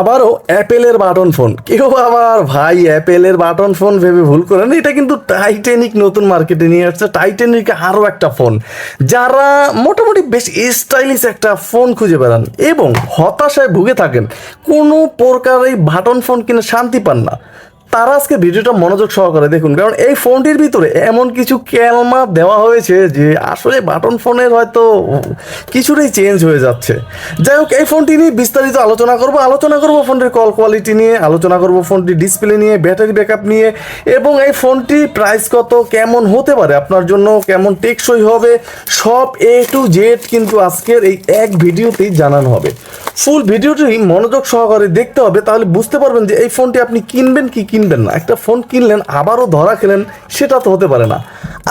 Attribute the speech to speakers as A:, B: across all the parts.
A: আবারও অ্যাপেলের button phone কেউ আবার ভাই অ্যাপেলের বাটন ফোন ভেবে ভুল করেন এটা কিন্তু টাইটেনিক নতুন মার্কেটে নিয়ে আসছে। টাইটেনিক আরও একটা ফোন যারা মোটামুটি বেশ স্টাইলিশ একটা ফোন খুঁজে বেড়ান এবং হতাশায় ভুগে থাকেন, কোনো প্রকার এই বাটন ফোন কিনে শান্তি পান না। তারা আজকে ভিডিওটা মনোযোগ সহকারে দেখুন, কারণ এই ফোনটির ভিতরে এমন কিছু ক্যালমা দেওয়া হয়েছে যে আসলে বাটন ফোনের হয়তো কিছুটাই চেঞ্জ হয়ে যাচ্ছে। যাই হোক, এই ফোনটি নিয়ে বিস্তারিত আলোচনা করব। আলোচনা করব ফোনটির কল কোয়ালিটি নিয়ে, আলোচনা করব ফোনটির ডিসপ্লে নিয়ে ব্যাটারি ব্যাকআপ নিয়ে, এবং এই ফোনটি প্রাইস কত, কেমন হতে পারে, আপনার জন্য কেমন টেকসই হবে, সব এ টু জেড কিন্তু আজকের এই এক ভিডিওতেই জানানো হবে। ফুল ভিডিওটি মনোযোগ সহকারে দেখতে হবে, তাহলে বুঝতে পারবেন যে এই ফোনটি আপনি কিনবেন কি কিনবেন না। একটা ফোন কিনলেন, আবারও ধরা খেলেন, সেটা তো হতে পারে না।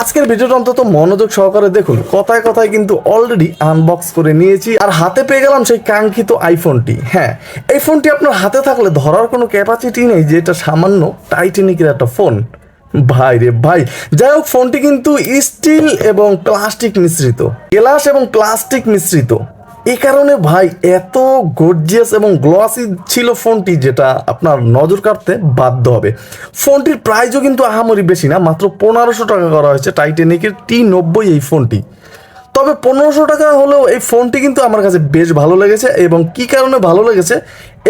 A: আজকের ভিডিওটা অন্তত মনোযোগ সহকারে দেখুন। কথায় কথায় কিন্তু অলরেডি আনবক্স করে নিয়েছি আর হাতে পেয়ে গেলাম সেই কাঙ্ক্ষিত আইফোনটি হ্যাঁ এই ফোনটি আপনার হাতে থাকলে ধরার কোনো ক্যাপাসিটি নেই, যে এটা সামান্য টাইটেনিকের একটা ফোন ভাই রে ভাই, যাই হোক ফোনটি কিন্তু স্টিল এবং প্লাস্টিক মিশ্রিত গ্লাস এবং প্লাস্টিক মিশ্রিত এই কারণে ভাই এত গর্জিয়াস এবং গ্লসি ছিল ফোনটি যেটা আপনার নজর কাটতে বাধ্য হবে। ফোনটির প্রাইসও কিন্তু আহামরি বেশি না, মাত্র পনেরোশো টাকা করা হয়েছে টাইটেনিকের টি নব্বই এই ফোনটি। তবে পনেরোশো টাকা হলেও এই ফোনটি কিন্তু আমার কাছে বেশ ভালো লেগেছে এবং কি কারণে ভালো লেগেছে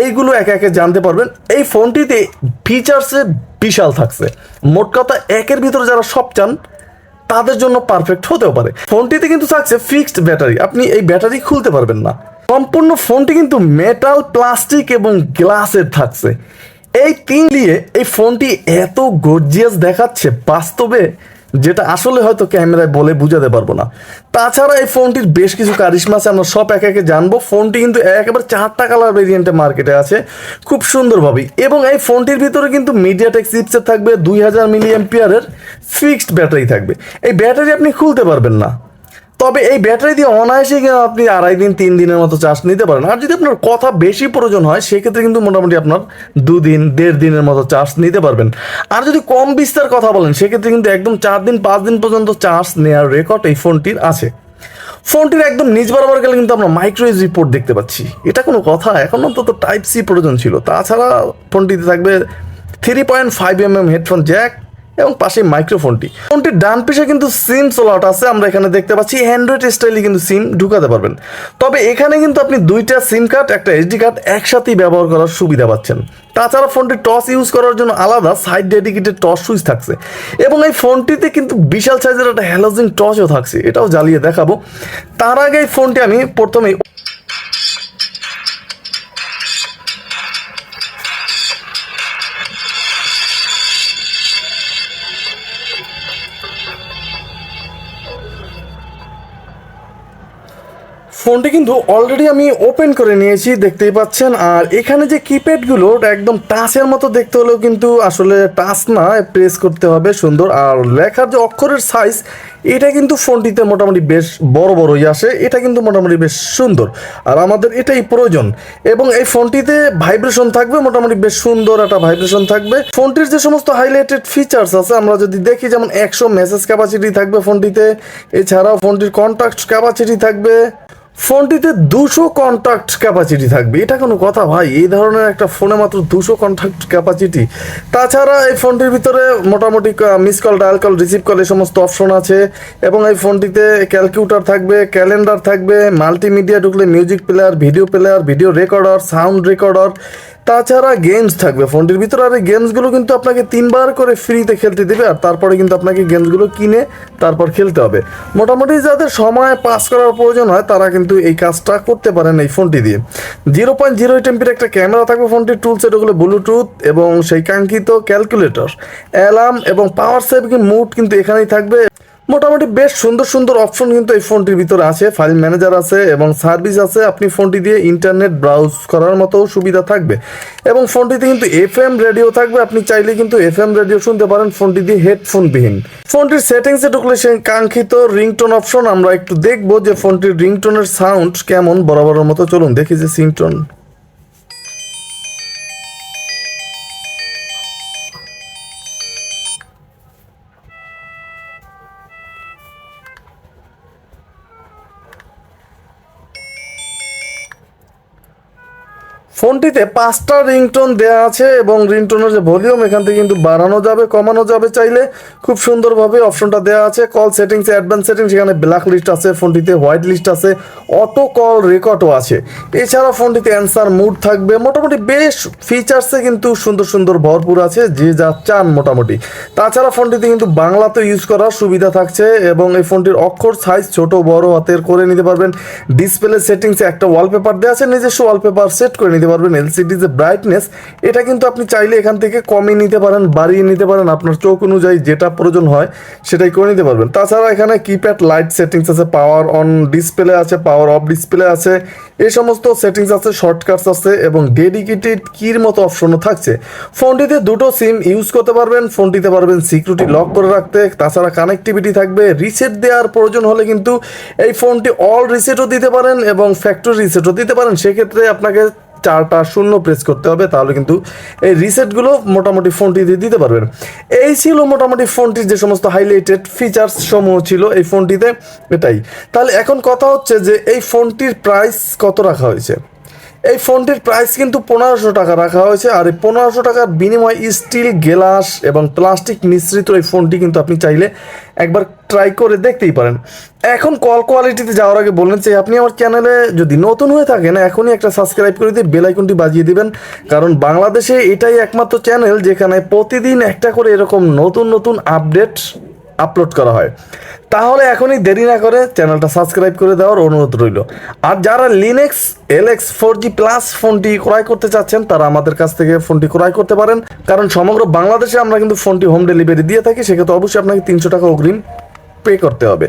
A: এইগুলো একে একে জানতে পারবেন। এই ফোনটিতে ফিচার্সে বিশাল থাকছে। মোট কথা একের ভিতরে যারা সব চান তাদের জন্য পারফেক্ট হতেও পারে। ফোনটিতে কিন্তু থাকছে ফিক্সড ব্যাটারি আপনি এই ব্যাটারি খুলতে পারবেন না। সম্পূর্ণ ফোনটি কিন্তু মেটাল প্লাস্টিক এবং গ্লাসের থাকছে। এই তিন দিয়ে এই ফোনটি এত গর্জিয়াস দেখাচ্ছে বাস্তবে। যেটা আসলে হয়তো ক্যামেরায় বলে বুঝাতে পারব না। তাছাড়া এই ফোনটির বেশ কিছু কারিশমা আছে, আমরা সব একে একে জানব। ফোনটি কিন্তু একেবারে চারটা কালার ভেরিয়েন্টে মার্কেটে আছে, খুব সুন্দরভাবেই। এবং এই ফোনটির ভিতরে কিন্তু মিডিয়াটেক চিপসের থাকবে, দুই হাজার মিলি এমপিয়ারের ফিক্সড ব্যাটারি থাকবে। এই ব্যাটারি আপনি খুলতে পারবেন না। তবে এই ব্যাটারি দিয়ে অনায়াসে কিন্তু আপনি আড়াই দিন, তিন দিনের মতো চার্জ নিতে পারেন। আর যদি আপনার কথা বেশি প্রয়োজন হয়, সেক্ষেত্রে কিন্তু মোটামুটি আপনার দুদিন, দেড় দিনের মতো চার্জ নিতে পারবেন। আর যদি কম বিস্তার কথা বলেন, সেক্ষেত্রে কিন্তু একদম চার দিন, পাঁচ দিন পর্যন্ত চার্জ নেওয়ার রেকর্ড এই ফোনটির আছে। ফোনটির একদম নিজ বরাবর গেলে কিন্তু আমরা মাইক্রোইজ রিপোর্ট দেখতে পাচ্ছি। এটা কোনো কথা, এখন অন্তত টাইপ সি প্রয়োজন ছিল। তাছাড়া ফোনটিতে থাকবে three point five M M headphone jack এবং পাশে মাইক্রোফোনটি ফোনটির ডান পিছে কিন্তু সিম সোলাউট আছে, আমরা এখানে দেখতে পাচ্ছি। অ্যান্ড্রয়েড স্টাইলে কিন্তু সিম ঢুকাতে পারবেন। তবে এখানে কিন্তু আপনি দুইটা সিম কার্ড একটা এইচডি কার্ড একসাথেই ব্যবহার করার সুবিধা পাচ্ছেন। তাছাড়া ফোনটি টস ইউজ করার জন্য আলাদা সাইড ডেডিকেটেড টস সুইচ থাকছে। এবং এই ফোনটিতে কিন্তু বিশাল সাইজের একটা হ্যালোজিন টসও থাকছে, এটাও জ্বালিয়ে দেখাবো। তার আগে এই ফোনটি আমি প্রথমেই ফোনটি কিন্তু অলরেডি আমি ওপেন করে নিয়েছি, দেখতেই পাচ্ছেন। আর এখানে যে কিপ্যাডগুলো একদম টাচের মতো দেখতে হলেও কিন্তু আসলে টাচ না প্রেস করতে হবে, সুন্দর। আর লেখার যে অক্ষরের সাইজ এটা কিন্তু ফোনটিতে মোটামুটি বেশ বড় বড়ই আসে। এটা কিন্তু মোটামুটি বেশ সুন্দর। আর আমাদের এটাই প্রয়োজন। এবং এই ফোনটিতে ভাইব্রেশন থাকবে, মোটামুটি বেশ সুন্দর একটা ভাইব্রেশন থাকবে। ফোনটির যে সমস্ত হাইলাইটেড ফিচার্স আছে, আমরা যদি দেখি, যেমন একশো মেসেজ ক্যাপাসিটি থাকবে ফোনটিতে। এছাড়াও ফোনটির কন্ট্যাক্ট ক্যাপাসিটি থাকবে। ফোনটিতে দুশো কন্ট্যাক্ট ক্যাপাসিটি থাকবে। এটা কোনো কথা ভাই, এই ধরনের একটা ফোনে মাত্র দুশো কন্ট্যাক্ট ক্যাপাসিটি তাছাড়া এই ফোনটির ভিতরে মোটামুটি miss call dial call receive call এই সমস্ত অপশন আছে। এবং এই ফোনটিতে ক্যালকুলেটার থাকবে ক্যালেন্ডার থাকবে মাল্টিমিডিয়া ঢুকলে music player video player video recorder sound recorder তাছাড়া গেমস থাকবে। ফোনটির ভিতরে আর এই গেমসগুলো কিন্তু আপনাকে তিনবার করে ফ্রিতে খেলতে দেবে আর তারপরে কিন্তু আপনাকে গেমসগুলো কিনে তারপর খেলতে হবে। মোটামুটি যাদের সময় পাস করার প্রয়োজন হয়, তারা কিন্তু এই কাজটা করতে পারেন এই ফোনটি দিয়ে। জিরো পয়েন্ট জিরো এইট এমপির একটা ক্যামেরা থাকবে ফোনটির টুলস এটাগুলো ব্লুটুথ এবং সেই কাঙ্ক্ষিত ক্যালকুলেটর অ্যালার্ম এবং পাওয়ার সেভিং মুড কিন্তু এখানেই থাকবে। মোটামুটি বেশ সুন্দর সুন্দর অপশন কিন্তু এই ফোনটির ভিতরে আছে। ফাইল ম্যানেজার আছে এবং সার্ভিস আছে। আপনি ফোনটি দিয়ে ইন্টারনেট ব্রাউজ করার মতো সুবিধা থাকবে। এবং ফোনটিতে কিন্তু এফ এম রেডিও থাকবে। আপনি চাইলে কিন্তু এফ এম রেডিও শুনতে পারেন। ফোনটি দিয়ে হেডফোন বিহীন। ফোনটির সেটিংসে ঢুকলে সেই কাঙ্ক্ষিত রিংটোন অপশন আমরা একটু দেখব যে ফোনটির রিংটোনের সাউন্ড কেমন, বরাবরের মতো চলুন দেখি যে সিংটোন ফোনটিতে পাঁচটা রিংটোন দেওয়া আছে এবং রিংটোনের যে ভলিউম এখান থেকে কিন্তু বাড়ানো যাবে, কমানো যাবে চাইলে। খুব সুন্দরভাবে অপশনটা দেওয়া আছে। কল সেটিংস অ্যাডভান্স সেটিংস এখানে ব্ল্যাক লিস্ট আছে, ফোনটিতে হোয়াইট লিস্ট আছে। অটো কল রেকর্ডও আছে। এছাড়া ফোনটিতে অ্যান্সার মুড থাকবে। মোটামুটি বেশ ফিচার্সে কিন্তু সুন্দর সুন্দর ভরপুর আছে, যে যা চান মোটামুটি। তাছাড়া ফোনটিতে কিন্তু বাংলাতে ইউজ করার সুবিধা থাকছে এবং এই ফোনটির অক্ষর সাইজ ছোট, বড় হাতের করে নিতে পারবেন। ডিসপ্লে সেটিংসে একটা ওয়ালপেপার দেওয়া আছে, নিজস্ব ওয়ালপেপার সেট করে নিতে পারবেন। এলসিডি যে ব্রাইটনেস এটা কিন্তু আপনি চাইলে এখান থেকে কমিয়ে নিতে পারেন, বাড়িয়ে নিতে পারেন। আপনার চোখ অনুযায়ী যেটা প্রয়োজন হয়, সেটাই করে নিতে পারবেন। তাছাড়া এখানে কিপ্যাড লাইট সেটিংস আছে পাওয়ার অন ডিসপ্লে আছে পাওয়ার অফ ডিসপ্লে আছে। এই সমস্ত সেটিংস আছে শর্টকাটস আছে এবং ডেডিকেটেড কির মতো অপশনও থাকছে। ফোনটিতে দুটো সিম ইউজ করতে পারবেন। ফোনটিতে পারবেন সিকিউরিটি লক করে রাখতে। তাছাড়া কানেক্টিভিটি থাকবে। রিসেট দেওয়ার প্রয়োজন হলে কিন্তু এই ফোনটি অল রিসেটও দিতে পারেন এবং ফ্যাক্টরি রিসেটও দিতে পারেন। সেক্ষেত্রে আপনাকে চারটা শূন্য প্রেস করতে হবে, তাহলে কিন্তু এই রিসেটগুলো মোটামুটি ফোনটি দিয়ে দিতে পারবেন। এই ছিল মোটামুটি ফোনটির যে সমস্ত হাইলাইটেড ফিচার্স সমূহ ছিল এই ফোনটিতে এটাই। তাহলে এখন কথা হচ্ছে যে এই ফোনটির প্রাইস কত রাখা হয়েছে? এই ফোনটির প্রাইস কিন্তু পনেরোশো টাকা রাখা হয়েছে আর এই পনেরোশো টাকার বিনিময়ে স্টিল গ্লাস এবং প্লাস্টিক মিশ্রিত এই ফোনটি কিন্তু আপনি চাইলে একবার ট্রাই করে দেখতেই পারেন। এখন কল কোয়ালিটিতে যাওয়ার আগে বললেন যে আপনি আমার চ্যানেলে যদি নতুন হয়ে থাকেন, এখনই একটা সাবস্ক্রাইব করে দিয়ে বেল আইকনটি বাজিয়ে দিবেন। কারণ বাংলাদেশে এটাই একমাত্র চ্যানেল যেখানে প্রতিদিন একটা করে এরকম নতুন নতুন আপডেট আপলোড করা হয়। তাহলে এখনই দেরি না করে চ্যানেলটা সাবস্ক্রাইব করে দেওয়ার অনুরোধ রইল। আর যারা Linex LX four G plus ফোনটি ক্রয় করতে চাচ্ছেন, তারা আমাদের কাছ থেকে ফোনটি ক্রয় করতে পারেন। কারণ সমগ্র বাংলাদেশে আমরা কিন্তু ফোনটি হোম ডেলিভারি দিয়ে থাকি, সেক্ষেত্রে অবশ্যই আপনাকে তিনশো টাকা অগ্রিম পে করতে হবে।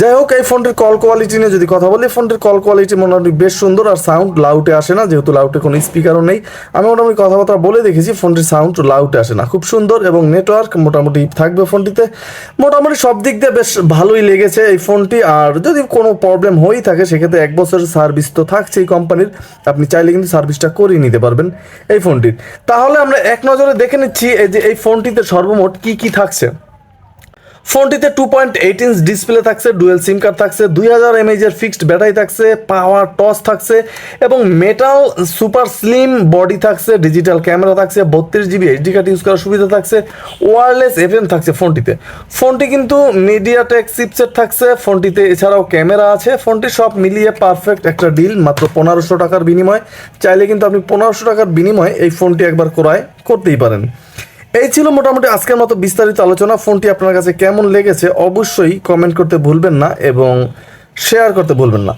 A: যাই হোক, এই ফোনটির কল কোয়ালিটি নিয়ে যদি কথা বলি ফোনটির কল কোয়ালিটি মোটামুটি বেশ সুন্দর আর সাউন্ড লাউটে আসে না, যেহেতু লাউটে কোনো স্পিকারও নেই। আমি মোটামুটি কথাবার্তা বলে দেখেছি, ফোনটির সাউন্ড লাউটে আসে না। খুব সুন্দর এবং নেটওয়ার্ক মোটামুটি থাকবে ফোনটিতে। মোটামুটি সব দিক দিয়ে বেশ ভালোই লেগেছে এই ফোনটি। আর যদি কোনো প্রবলেম হয়েই থাকে, সেক্ষেত্রে এক বছরের সার্ভিস তো থাকছে এই কোম্পানির আপনি চাইলে কিন্তু সার্ভিসটা করিয়ে নিতে পারবেন এই ফোনটির। তাহলে আমরা এক নজরে দেখে নিচ্ছি, এই যে এই ফোনটিতে সর্বমোট কি কি থাকছে। ফোনটিতে two point eight inch display থাকছে ডুয়েল সিম কার্ড থাকছে, দুই হাজার এমএইচের ফিক্সড ব্যাটারি থাকছে পাওয়ার টস থাকছে, এবং মেটাল সুপার স্লিম বডি থাকছে ডিজিটাল ক্যামেরা থাকছে, বত্রিশ জিবি এইচডি কার্ড ইউজ করার সুবিধা থাকছে ওয়্যারলেস এফএম থাকছে ফোনটিতে। ফোনটি কিন্তু মিডিয়াটেক চিপসেট থাকছে, ফোনটিতে এছাড়াও ক্যামেরা আছে, ফোনটি সব মিলিয়ে পারফেক্ট একটা ডিল মাত্র পনেরোশো টাকার বিনিময়ে। চাইলে কিন্তু আপনি পনেরোশো টাকার বিনিময়ে এই ফোনটি একবার ক্রয় করতেই পারেন। এই ছিল মোটামুটি আজকের মতো বিস্তারিত আলোচনা। ফোনটি আপনার কাছে কেমন লেগেছে অবশ্যই কমেন্ট করতে ভুলবেন না এবং শেয়ার করতে ভুলবেন না।